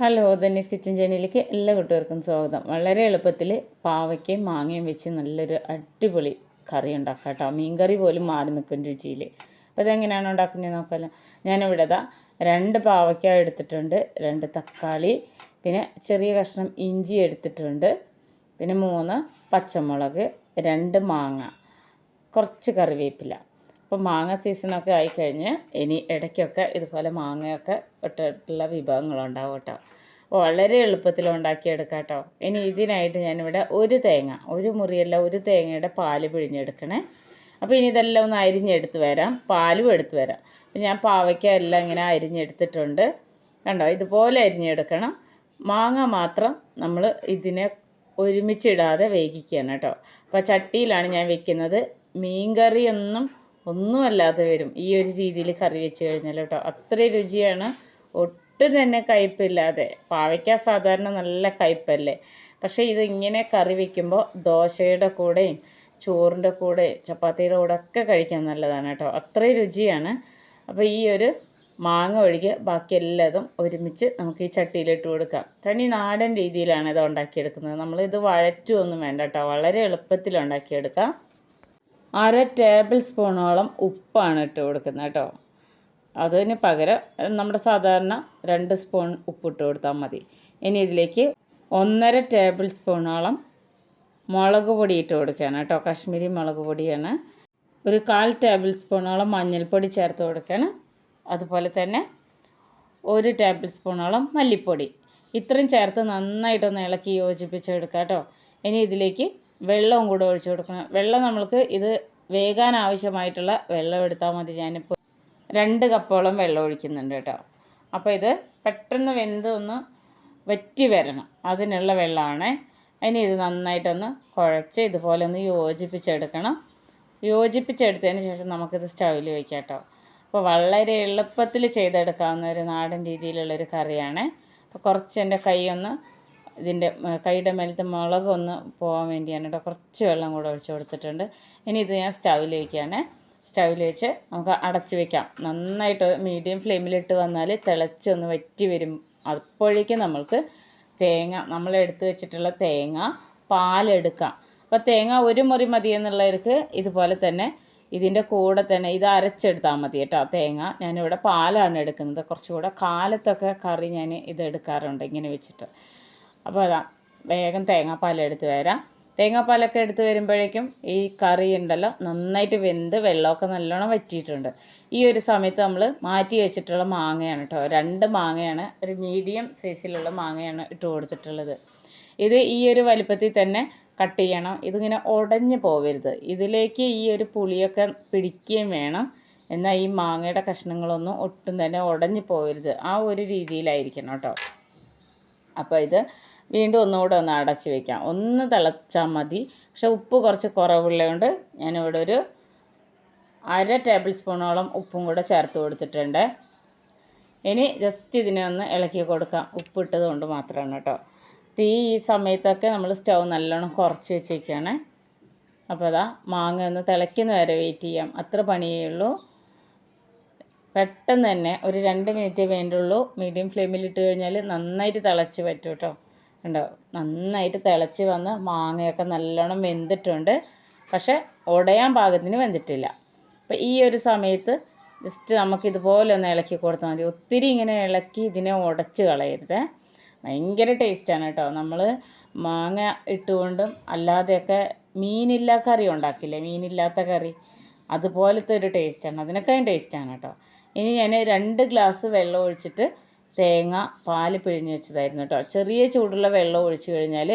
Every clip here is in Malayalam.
ഹലോ ധന്യസ് കിച്ചൻ ചാനലിലേക്ക് എല്ലാ കൂട്ടുകാർക്കും സ്വാഗതം. വളരെ എളുപ്പത്തിൽ പാവയ്ക്കയും മാങ്ങയും വെച്ച് നല്ലൊരു അടിപൊളി കറി ഉണ്ടാക്കാം കേട്ടോ. മീൻ കറി പോലും മാറി നിൽക്കും രുചിയിൽ അപ്പോൾ ഇതെങ്ങനെയാണ് ഉണ്ടാക്കുന്നത് നോക്കാമല്ലോ ഞാനിവിടെ രണ്ട് പാവയ്ക്ക എടുത്തിട്ടുണ്ട്. രണ്ട് തക്കാളി പിന്നെ ചെറിയ കഷ്ണം ഇഞ്ചി എടുത്തിട്ടുണ്ട്. പിന്നെ മൂന്ന് പച്ചമുളക് രണ്ട് മാങ്ങ കുറച്ച് കറിവേപ്പില. അപ്പോൾ മാങ്ങ സീസണൊക്കെ ആയിക്കഴിഞ്ഞ് ഇനി ഇടയ്ക്കൊക്കെ ഇതുപോലെ മാങ്ങയൊക്കെ ഇട്ടിട്ടുള്ള വിഭവങ്ങളുണ്ടാവും കേട്ടോ. വളരെ എളുപ്പത്തിൽ ഉണ്ടാക്കിയെടുക്കാം കേട്ടോ ഇനി ഇതിനായിട്ട് ഞാനിവിടെ ഒരു തേങ്ങ ഒരു മുറിയല്ല ഒരു തേങ്ങയുടെ പാൽ പിഴിഞ്ഞെടുക്കണേ. അപ്പോൾ ഇനി ഇതെല്ലാം ഒന്ന് അരിഞ്ഞെടുത്ത് വരാം. പാലും എടുത്ത് വരാം. അപ്പം ഞാൻ പാവയ്ക്ക എല്ലാം ഇങ്ങനെ അരിഞ്ഞെടുത്തിട്ടുണ്ട്. കണ്ടോ? ഇതുപോലെ അരിഞ്ഞെടുക്കണം. മാങ്ങ മാത്രം നമ്മൾ ഇതിനെ ഒരുമിച്ചിടാതെ വേവിക്കുകയാണ് കേട്ടോ. അപ്പോൾ ചട്ടിയിലാണ് ഞാൻ വെക്കുന്നത്. മീൻകറിയൊന്നും ഒന്നുമല്ലാതെ വരും. ഈ ഒരു രീതിയിൽ കറി വെച്ച് കഴിഞ്ഞാൽ കേട്ടോ. അത്രയും രുചിയാണ്. ഒട്ടും തന്നെ കയ്പില്ലാതെ. പാവയ്ക്ക സാധാരണ നല്ല കയ്പല്ലേ. പക്ഷേ ഇത് ഇങ്ങനെ കറി വെക്കുമ്പോൾ ദോശയുടെ കൂടെയും ചോറിന്റെ കൂടെ ചപ്പാത്തിയുടെ കൂടെ ഒക്കെ കഴിക്കാൻ നല്ലതാണ് കേട്ടോ. അത്രയും രുചിയാണ്. അപ്പോൾ ഈ ഒരു മാങ്ങ ഒഴികെ ബാക്കി എല്ലാതും ഒരുമിച്ച് നമുക്ക് ഈ ചട്ടിയിലിട്ട് കൊടുക്കാം. തനി നാടൻ രീതിയിലാണ് ഇത് ഉണ്ടാക്കിയെടുക്കുന്നത്. നമ്മൾ വഴറ്റുമൊന്നും വേണ്ട കേട്ടോ. വളരെ എളുപ്പത്തിൽ ഉണ്ടാക്കിയെടുക്കാം. അര ടേബിൾ സ്പൂണോളം ഉപ്പാണ് ഇട്ട് കൊടുക്കുന്നത് കേട്ടോ. അതിന് പകരം നമ്മുടെ സാധാരണ രണ്ട് സ്പൂൺ ഉപ്പിട്ട് കൊടുത്താൽ മതി. ഇനി ഇതിലേക്ക് ഒന്നര ടേബിൾ സ്പൂണോളം മുളക് പൊടി ഇട്ട് കൊടുക്കുകയാണ് കേട്ടോ. കാശ്മീരി മുളക് പൊടിയാണ്. ഒരു കാൽ ടേബിൾ സ്പൂണോളം മഞ്ഞൾപ്പൊടി ചേർത്ത് കൊടുക്കണം അതുപോലെ തന്നെ ഒരു ടേബിൾ സ്പൂണോളം മല്ലിപ്പൊടി. ഇത്രയും ചേർത്ത് നന്നായിട്ടൊന്ന് ഇളക്കി യോജിപ്പിച്ചെടുക്കുക കേട്ടോ. ഇനി ഇതിലേക്ക് വെള്ളവും കൂടെ ഒഴിച്ചു കൊടുക്കണം. വെള്ളം നമ്മൾക്ക് ഇത് വേകാൻ ആവശ്യമായിട്ടുള്ള വെള്ളം എടുത്താൽ മതി. ഞാനിപ്പോൾ രണ്ട് കപ്പോളം വെള്ളം ഒഴിക്കുന്നുണ്ട് കേട്ടോ. അപ്പോൾ ഇത് പെട്ടെന്ന് വെന്ത് ഒന്ന് വറ്റി വരണം. അതിനുള്ള വെള്ളമാണ്. അതിന് ഇത് നന്നായിട്ടൊന്ന് കുഴച്ച് ഇതുപോലെ ഒന്ന് യോജിപ്പിച്ചെടുക്കണം. യോജിപ്പിച്ചെടുത്തതിന് ശേഷം നമുക്കിത് സ്റ്റൗവിൽ വയ്ക്കാം കേട്ടോ. അപ്പോൾ വളരെ എളുപ്പത്തിൽ ചെയ്തെടുക്കാവുന്ന ഒരു നാടൻ രീതിയിലുള്ള ഒരു കറിയാണ്. അപ്പോൾ കുറച്ച് എന്റെ കൈ ഒന്ന് ഇതിന്റെ കൈയുടെ മേലത്തെ മുളക് ഒന്ന് പോകാൻ വേണ്ടിയാണ് കേട്ടോ കുറച്ച് വെള്ളം കൂടെ ഒഴിച്ച് കൊടുത്തിട്ടുണ്ട്. ഇനി ഇത് ഞാൻ സ്റ്റൗവിൽ വയ്ക്കുകയാണ് സ്റ്റൗവിൽ വെച്ച് നമുക്ക് അടച്ച് വെക്കാം. നന്നായിട്ട് മീഡിയം ഫ്ലെയിമിലിട്ട് വന്നാൽ തിളച്ചൊന്ന് വറ്റി വരും. അപ്പോഴേക്കും നമ്മൾക്ക് തേങ്ങ നമ്മൾ എടുത്തു വെച്ചിട്ടുള്ള തേങ്ങ പാലെടുക്കാം. അപ്പോൾ തേങ്ങ ഒരു മുറി മതി എന്നുള്ളവർക്ക് ഇതുപോലെ തന്നെ ഇതിന്റെ കൂടെ തന്നെ ഇത് അരച്ചെടുത്താൽ മതി കേട്ടോ. തേങ്ങ ഞാനിവിടെ പാലാണ് എടുക്കുന്നത്. കുറച്ചുകൂടെ കാലത്തൊക്കെ കറി ഞാൻ ഇത് എടുക്കാറുണ്ട് ഇങ്ങനെ വെച്ചിട്ട്. അപ്പോൾ അതാ വേഗം തേങ്ങാപ്പാൽ എടുത്ത് വരാം. തേങ്ങാപ്പാലൊക്കെ എടുത്ത് വരുമ്പോഴേക്കും ഈ കറി ഉണ്ടല്ലോ നന്നായിട്ട് വെന്ത് വെള്ളമൊക്കെ നല്ലോണം വറ്റിയിട്ടുണ്ട്. ഈ ഒരു സമയത്ത് നമ്മൾ മാറ്റി വെച്ചിട്ടുള്ള മാങ്ങയാണ് കേട്ടോ രണ്ട് മാങ്ങയാണ് ഒരു മീഡിയം സൈസിലുള്ള മാങ്ങയാണ് ഇട്ട് കൊടുത്തിട്ടുള്ളത്. ഇത് ഈ ഒരു വലിപ്പത്തിൽ തന്നെ കട്ട് ചെയ്യണം. ഇതിങ്ങനെ ഉടഞ്ഞു പോവരുത്. ഇതിലേക്ക് ഈ ഒരു പുളിയൊക്കെ പിടിക്കുകയും വേണം. എന്നാൽ ഈ മാങ്ങയുടെ കഷ്ണങ്ങളൊന്നും ഒട്ടും തന്നെ ഉടഞ്ഞു പോവരുത്. ആ ഒരു രീതിയിലായിരിക്കണം കേട്ടോ അപ്പോൾ ഇത് വീണ്ടും ഒന്നുകൂടെ ഒന്ന് അടച്ച് വെക്കാം. ഒന്ന് തിളച്ചാൽ മതി. പക്ഷെ ഉപ്പ് കുറച്ച് കുറവുള്ളതുകൊണ്ട് ഞാനിവിടെ ഒരു അര ടേബിൾ സ്പൂണോളം ഉപ്പും കൂടെ ചേർത്ത് കൊടുത്തിട്ടുണ്ട്. ഇനി ജസ്റ്റ് ഇതിനെ ഒന്ന് ഇളക്കി കൊടുക്കാം. ഉപ്പിട്ടത് കൊണ്ട് മാത്രമാണ് കേട്ടോ. തീ ഈ സമയത്തൊക്കെ നമ്മൾ സ്റ്റൗ നല്ലോണം കുറച്ച് വെച്ചേക്കാണ്. അപ്പോൾ അതാ മാങ്ങ ഒന്ന് തിളയ്ക്കുന്ന വരെ വെയിറ്റ് ചെയ്യാം. അത്ര പണിയേ ഉള്ളൂ. പെട്ടെന്ന് തന്നെ ഒരു രണ്ട് മിനിറ്റ് വേണ്ടുള്ളൂ. മീഡിയം ഫ്ലെയിമിൽ ഇട്ട് കഴിഞ്ഞാൽ നന്നായിട്ട് തിളച്ച് പറ്റും കേട്ടോ ഉണ്ടോ നന്നായിട്ട് തിളച്ച് വന്ന് മാങ്ങയൊക്കെ നല്ലോണം വെന്തിട്ടുണ്ട്. പക്ഷെ ഉടയാൻ പാകത്തിന് വെന്തിട്ടില്ല. അപ്പോൾ ഈ ഒരു സമയത്ത് ജസ്റ്റ് നമുക്ക് ഇതുപോലെ ഒന്ന് ഇളക്കി കൊടുത്താൽ മതി. ഒത്തിരി ഇങ്ങനെ ഇളക്കി ഇതിനെ ഉടച്ച് കളയരുത്. ഭയങ്കര ടേസ്റ്റാണ് കേട്ടോ നമ്മൾ മാങ്ങ ഇട്ടുകൊണ്ടും അല്ലാതെയൊക്കെ മീനില്ലാ കറി ഉണ്ടാക്കില്ലേ? മീനില്ലാത്ത കറി. അതുപോലത്തെ ഒരു ടേസ്റ്റാണ് അതിനൊക്കെ ടേസ്റ്റാണ് കേട്ടോ ഇനി ഞാൻ രണ്ട് ഗ്ലാസ് വെള്ളം ഒഴിച്ചിട്ട് തേങ്ങ പാൽ പിഴിഞ്ഞ് വെച്ചതായിരുന്നു കേട്ടോ. ചെറിയ ചൂടുള്ള വെള്ളം ഒഴിച്ച് കഴിഞ്ഞാൽ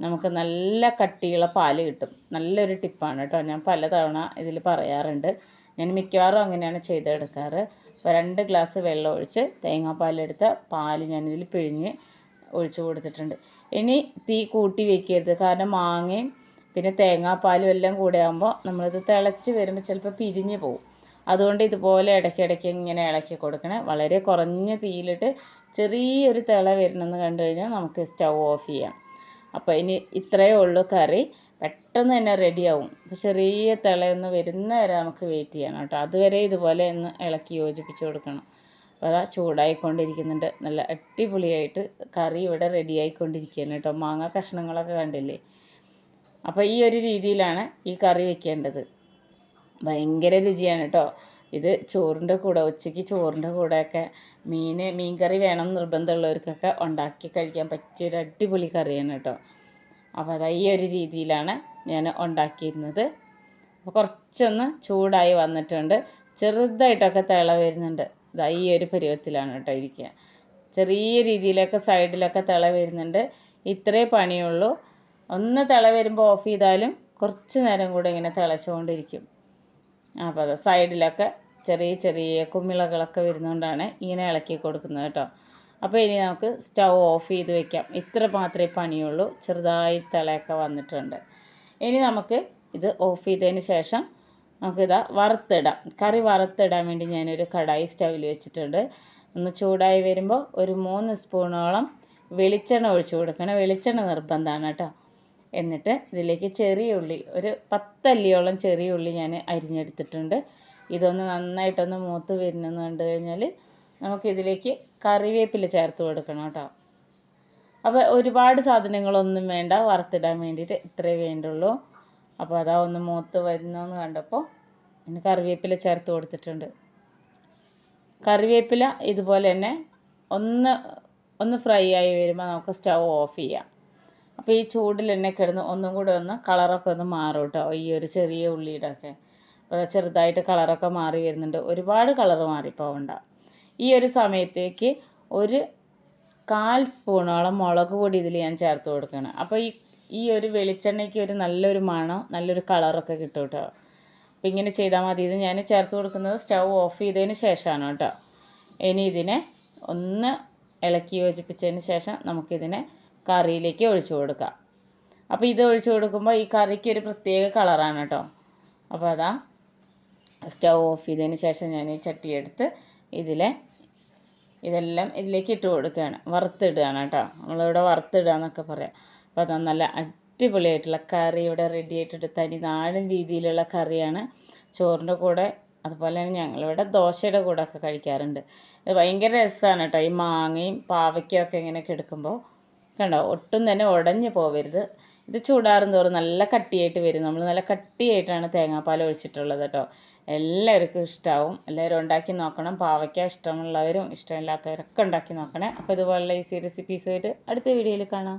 നമുക്ക് നല്ല കട്ടിയുള്ള പാൽ കിട്ടും. നല്ലൊരു ടിപ്പാണ് കേട്ടോ. ഞാൻ പലതവണ ഇതിൽ പറയാറുണ്ട്. ഞാൻ മിക്കവാറും അങ്ങനെയാണ് ചെയ്തെടുക്കാറ്. അപ്പോൾ രണ്ട് ഗ്ലാസ് വെള്ളം ഒഴിച്ച് തേങ്ങാപ്പാലെടുത്ത പാൽ ഞാനിതിൽ പിഴിഞ്ഞ് ഒഴിച്ച് കൊടുത്തിട്ടുണ്ട്. ഇനി തീ കൂട്ടി വെക്കരുത്. കാരണം മാങ്ങയും പിന്നെ തേങ്ങാപ്പാലും എല്ലാം കൂടെ ആകുമ്പോൾ നമ്മളിത് തിളച്ച് വരുമ്പോൾ ചിലപ്പോൾ പിരിഞ്ഞ് പോകും അതുകൊണ്ട് ഇതുപോലെ ഇടയ്ക്കിടയ്ക്ക് ഇങ്ങനെ ഇളക്കി കൊടുക്കണം. വളരെ കുറഞ്ഞ തീയിലിട്ട് ചെറിയൊരു തിള വരണമെന്ന് കണ്ടു കഴിഞ്ഞാൽ നമുക്ക് സ്റ്റൗ ഓഫ് ചെയ്യാം. അപ്പോൾ ഇനി ഇത്രയേ ഉള്ളൂ കറി. പെട്ടെന്ന് തന്നെ റെഡിയാവും. ചെറിയ തിളയൊന്ന് വരുന്ന വരെ നമുക്ക് വെയിറ്റ് ചെയ്യണം കേട്ടോ. അതുവരെ ഇതുപോലെ ഒന്ന് ഇളക്കി യോജിപ്പിച്ച് കൊടുക്കണം. അപ്പോൾ അതാ ചൂടായിക്കൊണ്ടിരിക്കുന്നുണ്ട്. നല്ല അടിപൊളിയായിട്ട് കറി ഇവിടെ റെഡി ആയിക്കൊണ്ടിരിക്കുകയാണ് കേട്ടോ. മാങ്ങ കഷ്ണങ്ങളൊക്കെ കണ്ടില്ലേ? അപ്പോൾ ഈ ഒരു രീതിയിലാണ് ഈ കറി വെക്കേണ്ടത്. ഭയങ്കര രുചിയാണ് കേട്ടോ ഇത് ചോറിന്റെ കൂടെ ഉച്ചയ്ക്ക് ചോറിന്റെ കൂടെയൊക്കെ മീൻ മീൻ കറി വേണം നിർബന്ധമുള്ളവർക്കൊക്കെ ഉണ്ടാക്കി കഴിക്കാൻ പറ്റിയ ഒരു അടിപൊളി കറിയാണ് കേട്ടോ അപ്പോൾ അതാ ഈ ഒരു രീതിയിലാണ് ഞാൻ ഉണ്ടാക്കിയിരുന്നത്. അപ്പോൾ കുറച്ചൊന്ന് ചൂടായി വന്നിട്ടുണ്ട്. ചെറുതായിട്ടൊക്കെ തിള വരുന്നുണ്ട്. ഇതാ ഈ ഒരു പരുവത്തിലാണ് കേട്ടോ ഇരിക്കുക ചെറിയ രീതിയിലൊക്കെ സൈഡിലൊക്കെ തിള വരുന്നുണ്ട്. ഇത്രേ പണിയുള്ളൂ. ഒന്ന് തിള വരുമ്പോൾ ഓഫ് ചെയ്താലും കുറച്ച് നേരം കൂടെ ഇങ്ങനെ തിളച്ചുകൊണ്ടിരിക്കും. അപ്പോൾ അത് സൈഡിലൊക്കെ ചെറിയ ചെറിയ കുമിളകളൊക്കെ വരുന്നതുകൊണ്ടാണ് ഇങ്ങനെ ഇളക്കി കൊടുക്കുന്നത് കേട്ടോ. അപ്പോൾ ഇനി നമുക്ക് സ്റ്റൗ ഓഫ് ചെയ്ത് വെക്കാം. ഇത്ര മാത്രമേ പണിയുള്ളൂ. ചെറുതായി തിളയൊക്കെ വന്നിട്ടുണ്ട്. ഇനി നമുക്ക് ഇത് ഓഫ് ചെയ്തതിന് ശേഷം നമുക്കിതാ വറുത്തിടാം. കറി വറുത്തിടാൻ വേണ്ടി ഞാനൊരു കടായി സ്റ്റൗവിൽ വെച്ചിട്ടുണ്ട്. ഒന്ന് ചൂടായി വരുമ്പോൾ ഒരു മൂന്ന് സ്പൂണോളം വെളിച്ചെണ്ണ ഒഴിച്ചു കൊടുക്കണം. വെളിച്ചെണ്ണ നിർബന്ധമാണ് കേട്ടോ. എന്നിട്ട് ഇതിലേക്ക് ചെറിയ ഉള്ളി ഒരു പത്തല്ലിയോളം ചെറിയ ഉള്ളി ഞാൻ അരിഞ്ഞെടുത്തിട്ടുണ്ട്. ഇതൊന്ന് നന്നായിട്ടൊന്ന് മൂത്ത് വരുന്നെന്ന് കണ്ടു കഴിഞ്ഞാൽ നമുക്ക് ഇതിലേക്ക് കറിവേപ്പില ചേർത്ത് കൊടുക്കണം കേട്ടോ. അപ്പോൾ ഒരുപാട് സാധനങ്ങളൊന്നും വേണ്ട വറുത്തിടാൻ വേണ്ടിയിട്ട് ഇത്രയേ വേണ്ടുള്ളൂ. അപ്പോൾ അതാ ഒന്ന് മൂത്ത് വരുന്നെന്ന് കണ്ടപ്പോൾ പിന്നെ കറിവേപ്പില ചേർത്ത് കൊടുത്തിട്ടുണ്ട്. കറിവേപ്പില ഇതുപോലെ തന്നെ ഒന്ന് ഒന്ന് ഫ്രൈ ആയി വരുമ്പോൾ നമുക്ക് സ്റ്റൗ ഓഫ് ചെയ്യാം. അപ്പോൾ ഈ ചൂടിൽ എന്നെ കിടന്ന് ഒന്നും കൂടെ ഒന്ന് കളറൊക്കെ ഒന്ന് മാറും കേട്ടോ ഈ ഒരു ചെറിയ ഉള്ളിയുടെ ഒക്കെ അപ്പോൾ ചെറുതായിട്ട് കളറൊക്കെ മാറി വരുന്നുണ്ട്. ഒരുപാട് കളർ മാറിപ്പോവണ്ട. ഈ ഒരു സമയത്തേക്ക് ഒരു കാൽ സ്പൂണോളം മുളക് പൊടി ഇതിൽ ഞാൻ ചേർത്ത് കൊടുക്കണം. അപ്പോൾ ഈ ഈ ഒരു വെളിച്ചെണ്ണയ്ക്ക് ഒരു നല്ലൊരു മണം നല്ലൊരു കളറൊക്കെ കിട്ടും കേട്ടോ അപ്പോൾ ഇങ്ങനെ ചെയ്താൽ മതി. ഇത് ഞാൻ ചേർത്ത് കൊടുക്കുന്നത് സ്റ്റൗ ഓഫ് ചെയ്തതിന് ശേഷമാണ് കേട്ടോ. ഇനി ഇതിനെ ഒന്ന് ഇളക്കി യോജിപ്പിച്ചതിന് ശേഷം നമുക്കിതിനെ കറിയിലേക്ക് ഒഴിച്ചു കൊടുക്കുക. അപ്പോൾ ഇത് ഒഴിച്ചു കൊടുക്കുമ്പോൾ ഈ കറിക്ക് ഒരു പ്രത്യേക കളറാണ് കേട്ടോ അപ്പോൾ അതാ സ്റ്റൗ ഓഫ് ചെയ്തതിന് ശേഷം ഞാൻ ഈ ചട്ടി എടുത്ത് ഇതിലെ ഇതെല്ലാം ഇതിലേക്ക് ഇട്ട് കൊടുക്കുകയാണ്. വറുത്തിടുകയാണ് കേട്ടോ നമ്മളിവിടെ വറുത്തിടുക എന്നൊക്കെ പറയാം. അപ്പോൾ അത് നല്ല അടിപൊളിയായിട്ടുള്ള കറി ഇവിടെ റെഡി ആയിട്ടുണ്ട് തനി നാടൻ രീതിയിലുള്ള കറിയാണ്. ചോറിന്റെ കൂടെ അതുപോലെ തന്നെ ഞങ്ങളിവിടെ ദോശയുടെ കൂടെ ഒക്കെ കഴിക്കാറുണ്ട്. ഇത് ഭയങ്കര രസമാണ് കേട്ടോ ഈ മാങ്ങയും പാവയ്ക്കൊക്കെ ഇങ്ങനെ കിടക്കുമ്പോൾ കണ്ടോ? ഒട്ടും തന്നെ ഉടഞ്ഞു പോവരുത്. ഇത് ചൂടാറും തോറും നല്ല കട്ടിയായിട്ട് വരും. നമ്മൾ നല്ല കട്ടിയായിട്ടാണ് തേങ്ങാപ്പാൽ ഒഴിച്ചിട്ടുള്ളത് കേട്ടോ. എല്ലാവർക്കും ഇഷ്ടാവും. എല്ലാവരും ഉണ്ടാക്കി നോക്കണം. പാവയ്ക്ക ഇഷ്ടമുള്ളവരും ഇഷ്ടമില്ലാത്തവരൊക്കെ ഉണ്ടാക്കി നോക്കണേ. അപ്പോൾ ഇതുപോലുള്ള ഈസി റെസിപ്പീസുമായിട്ട് അടുത്ത വീഡിയോയിൽ കാണാം.